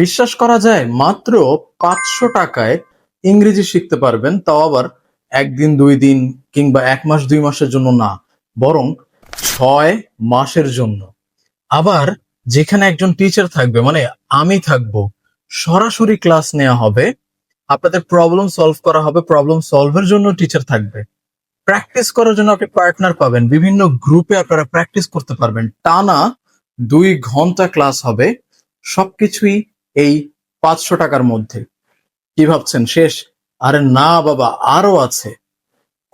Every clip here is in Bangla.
বিশ্বাস করা যায় মাত্র পাঁচশো টাকায় ইংরেজি শিখতে পারবেন, তাও আবার একদিন, দুই দিন কিংবা এক মাস, দুই মাসের জন্য না, বরং ছয় মাসের জন্য। আবার যেখানে একজন টিচার থাকবে মানে আমি থাকব, সরাসরি ক্লাস নেওয়া হবে, আপনাদের প্রবলেম সলভ করা হবে প্রবলেম সলভের জন্য টিচার থাকবে। প্র্যাকটিস করার জন্য আপনি পার্টনার পাবেন, বিভিন্ন গ্রুপে আপনারা প্র্যাকটিস করতে পারবেন। টানা দুই ঘণ্টা ক্লাস হবে, সবকিছুই এই পাঁচশো টাকার মধ্যে। কি ভাবছেন? শেষ? আরে না বাবা, আরও আছে।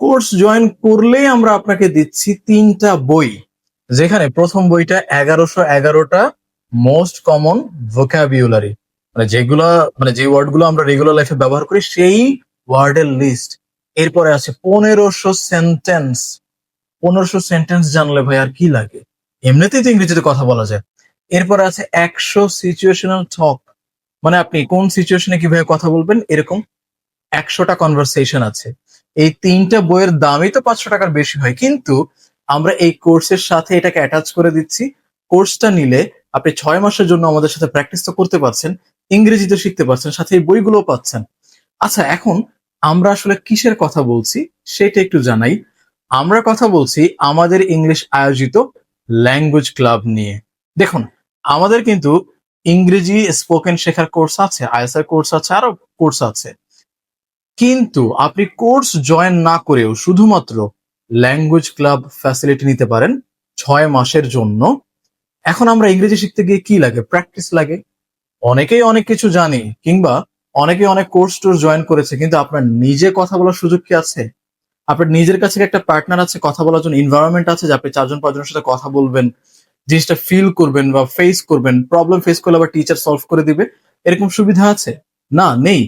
কোর্স জয়েন করলেই আমরা আপনাকে দিচ্ছি তিনটা বই। যেখানে প্রথম বইটা এগারোশো এগারোটা মোস্ট কমন ভোকাবিউলারি মানে যেগুলা মানে যে ওয়ার্ডগুলো আমরা রেগুলার লাইফে ব্যবহার করি, সেই ওয়ার্ডের লিস্ট এরপরে আছে পনেরোশো সেন্টেন্স পনেরোশো সেন্টেন্স জানলে ভাই আর কি লাগে? এমনিতেই তো ইংরেজিতে কথা বলা যায়। এরপরে আছে একশো সিচুয়েশনাল টক মানে আপনি কোন সিচুয়েশনে কীভাবে কথা বলবেন, এরকম একশোটা কনভারসেশন আছে। এই তিনটা বইয়ের দামই তো পাঁচশো টাকার বেশি হয়। কিন্তু আমরা এই কোর্সের সাথে এটাকে অ্যাটাচ করে দিচ্ছি। কোর্সটা নিলে আপনি ছয় মাসের জন্য আমাদের সাথে প্র্যাকটিস তো করতে পারছেন, ইংরেজিতে শিখতে পারছেন, সাথে এই বইগুলোও পাচ্ছেন। আচ্ছা এখন আমরা আসলে কিসের কথা বলছি সেটা একটু জানাই। আমরা কথা বলছি আমাদের ইংলিশ আয়োজিত ল্যাঙ্গুয়েজ ক্লাব নিয়ে। দেখুন, আমাদের কিন্তু ইংরেজি স্পোকেন শেখার কোর্স আছে আইএসআর কোর্স আছে, আরও কোর্স আছে। কিন্তু আপনি কোর্স জয়েন না করেও শুধুমাত্র ল্যাঙ্গুয়েজ ক্লাব ফ্যাসিলিটি নিতে পারেন ছয় মাসের জন্য। এখন আমরা ইংরেজি শিখতে গিয়ে কি লাগে? প্র্যাকটিস লাগে। অনেকেই অনেক কিছু জানি, কিংবা অনেকে অনেক কোর্স টোর্স জয়েন করেছে, কিন্তু আপনার নিজে কথা বলার সুযোগ কি আছে? আপনার নিজের কাছে একটা পার্টনার আছে, কথা বলার জন্য এনভায়রনমেন্ট আছে, যে আপনি চারজন পাঁচজনের সাথে কথা বলবেন? জিনিসটা ফিল করবেন বা ফেস করবেন প্রবলেম ফেস করলে আবার টিচার সলভ করে দিবে, এরকম সুবিধা আছে? না, নেই।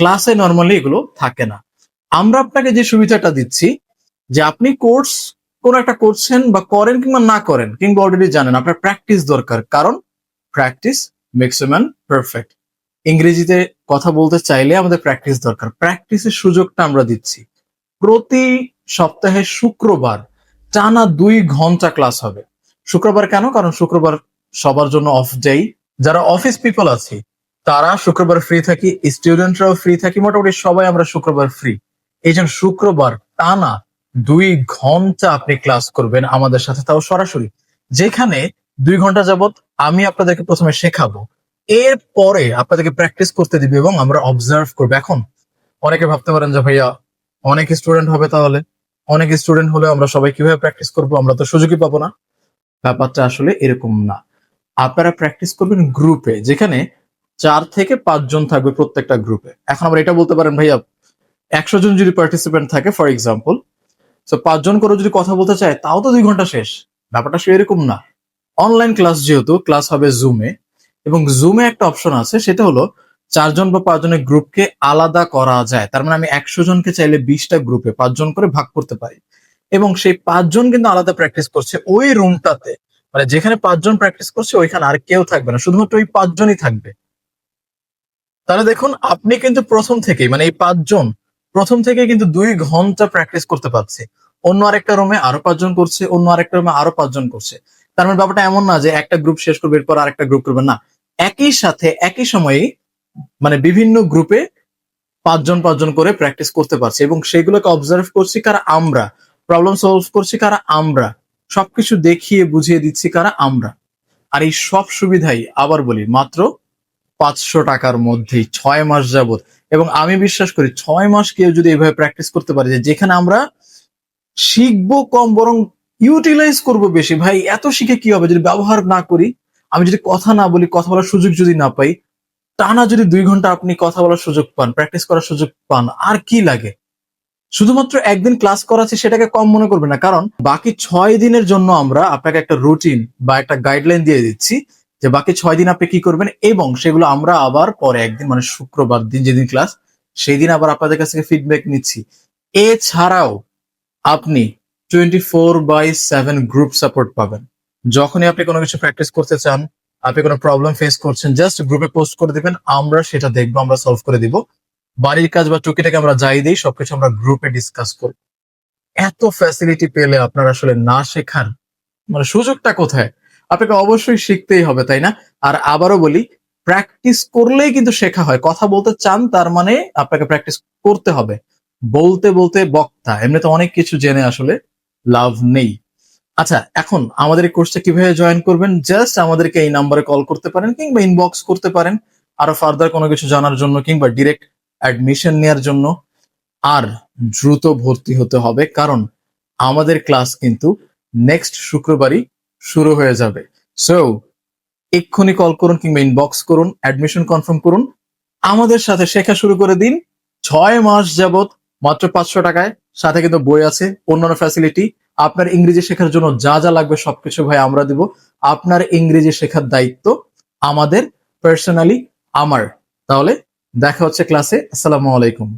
ক্লাসে নর্মালি এগুলো থাকে না। আমরা আপনাকে যে সুবিধাটা দিচ্ছি, যে আপনি কোর্স কোন একটা করছেন বা করেন কিংবা না করেন, কিংবা অলরেডি জানেন, আপনার প্র্যাকটিস দরকার। কারণ প্র্যাকটিস মেক্স ম্যান পারফেক্ট ইংরেজিতে কথা বলতে চাইলে আমাদের প্র্যাকটিস দরকার। প্র্যাকটিসের সুযোগটা আমরা দিচ্ছি। প্রতি সপ্তাহে শুক্রবার টানা দুই ঘণ্টা ক্লাস হবে। শুক্রবার কেন? কারণ শুক্রবার সবার জন্য অফ ডেই যারা অফিস পিপল আছি, তারা শুক্রবার ফ্রি থাকি স্টুডেন্টরাও ফ্রি থাকি, মোটামুটি সবাই আমরা শুক্রবার ফ্রি এই জন্য শুক্রবার টানা দুই ঘণ্টা আপনি ক্লাস করবেন আমাদের সাথে, তাও সরাসরি। যেখানে দুই ঘণ্টা যাবত আমি আপনাদেরকে প্রথমে শেখাবো। এরপরে আপনাদেরকে প্র্যাকটিস করতে দিবে এবং আমরা অবজার্ভ করব। এখন অনেকে ভাবতে পারেন যে ভাইয়া, অনেক স্টুডেন্ট হবে তাহলে? অনেক স্টুডেন্ট হলে আমরা সবাই কীভাবে প্র্যাকটিস করব? আমরা তো সুযোগই পাবো না। ব্যাপারটা আসলে এরকম না। আপনারা প্র্যাকটিস করবেন গ্রুপে যেখানে চার থেকে পাঁচজন থাকবে প্রত্যেকটা গ্রুপে এখন আমরা এটা বলতে পারেন, ভাইয়া, একশো জন যদি পার্টিসিপেন্ট থাকে ফর এক্সাম্পল তো পাঁচজন করে যদি কথা বলতে চায়, তাও তো দুই ঘণ্টা শেষ। ব্যাপারটা সে এরকম না। অনলাইন ক্লাস যেহেতু ক্লাস হবে জুমে এবং জুমে একটা অপশন আছে, সেটা হলো চারজন বা পাঁচজনের গ্রুপকে আলাদা করা যায়। তার মানে আমি একশো জনকে চাইলে বিশটা গ্রুপে পাঁচজন করে ভাগ করতে পারি। এবং সেই পাঁচজন কিন্তু আলাদা প্র্যাকটিস করছে ওই রুমটাতে মানে যেখানে পাঁচজন প্র্যাকটিস করছে, ওইখানে আর কেউ থাকবে না, শুধুমাত্র ওই পাঁচজনই থাকবে। তাহলে দেখুন, আপনি কিন্তু প্রথম থেকেই মানে এই পাঁচজন, প্রথম থেকে কিন্তু দুই ঘণ্টা প্র্যাকটিস করতে পারছে। অন্য আরেকটা রুমে আরও পাঁচজন করছে, অন্য আরেকটা রুমে আরও পাঁচজন করছে। তার মানে ব্যাপারটা এমন না যে একটা গ্রুপ শেষ করবে, এরপর আরেকটা গ্রুপ করবে, না। একই সাথে, একই সময়ে মানে বিভিন্ন গ্রুপে পাঁচজন পাঁচজন করে প্র্যাকটিস করতে পারছে এবং সেগুলোকে অবজার্ভ করছি কারা? আমরা। প্রবলেম সলভ করছি কারা? আমরা। সবকিছু দেখিয়ে, বুঝিয়ে দিচ্ছি কারা? আমরা। আর এই সব সুবিধাই, আবার বলি, মাত্র পাঁচশো টাকার মধ্যেই, ছয় মাস যাবত এবং আমি বিশ্বাস করি, ছয় মাস কেউ যদি এইভাবে প্র্যাকটিস করতে পারে যে, যেখানে আমরা শিখব কম, বরং ইউটিলাইজ করব বেশি। ভাই, এত শিখে কি হবে? যদি ব্যবহার না করি, আমি যদি কথা না বলি, কথা বলার সুযোগ যদি না পাই, টানা যদি দুই ঘণ্টা আপনি কথা বলার সুযোগ পান প্র্যাকটিস করার সুযোগ পান, আর কি লাগে? শুধুমাত্র একদিন ক্লাস করাচ্ছি সেটাকে কম মনে করবে না, কারণ বাকি ছয় দিনের জন্য আমরা আপনাকে একটা রুটিন বা একটা গাইডলাইন দিয়ে দিচ্ছি যে বাকি ছয় দিন আপনি কি করবেন এবং সেগুলো আমরা আবার পরে একদিন মানে শুক্রবার দিন যেদিন ক্লাস সেই দিন আবার আপনাদের কাছ থেকে ফিডব্যাক নিচ্ছি। এছাড়াও আপনি twenty four by seven group support পাবেন। যখনই আপনি কোনো কিছু প্র্যাকটিস করতে চান, আপনি কোনো প্রবলেম ফেস করছেন জাস্ট গ্রুপে পোস্ট করে দিবেন, আমরা সেটা দেখব, আমরা সলভ করে দিব। বাড়ির কাজ বা টুকিটাকে আমরা যাই দিই, সবকিছু আমরা গ্রুপে ডিসকাস করব এত ফ্যাসিলিটি পেলে আপনার আসলে না শেখার মানে সুযোগটা কোথায়? আপনাকে অবশ্যই শিখতেই হবে, তাই না? আর আবারও বলি প্র্যাকটিস করলেই কিন্তু শেখা হয়। কথা বলতে চান, তার মানে আপনাকে প্র্যাকটিস করতে হবে। বলতে বলতে বক্তা, এমনিতে অনেক কিছু জেনে আসলে লাভ নেই। আচ্ছা এখন আমাদের এই কোর্সটা কীভাবে জয়েন করবেন? জাস্ট আমাদেরকে এই নাম্বারে কল করতে পারেন কিংবা ইনবক্স করতে পারেন। আরও ফার্দার কোনো কিছু জানার জন্য কিংবা ডিরেক্ট অ্যাডমিশন নেওয়ার জন্য আর দ্রুত ভর্তি হতে হবে, কারণ আমাদের ক্লাস কিন্তু নেক্সট শুক্রবারই শুরু হয়ে যাবে। সো এক্ষুনি কল করুন কিংবা ইনবক্স করুন অ্যাডমিশন কনফার্ম করুন। আমাদের সাথে শেখা শুরু করে দিন। ছয় মাস যাবত মাত্র পাঁচশো টাকায়। সাথে কিন্তু বই আছে, অন্যান্য ফ্যাসিলিটি আপনার ইংরেজি শেখার জন্য যা যা লাগবে সবকিছু ভাই আমরা দিব। আপনার ইংরেজি শেখার দায়িত্ব আমাদের পার্সোনালি আমার। তাহলে দেখা হচ্ছে ক্লাসে আসসালামু আলাইকুম।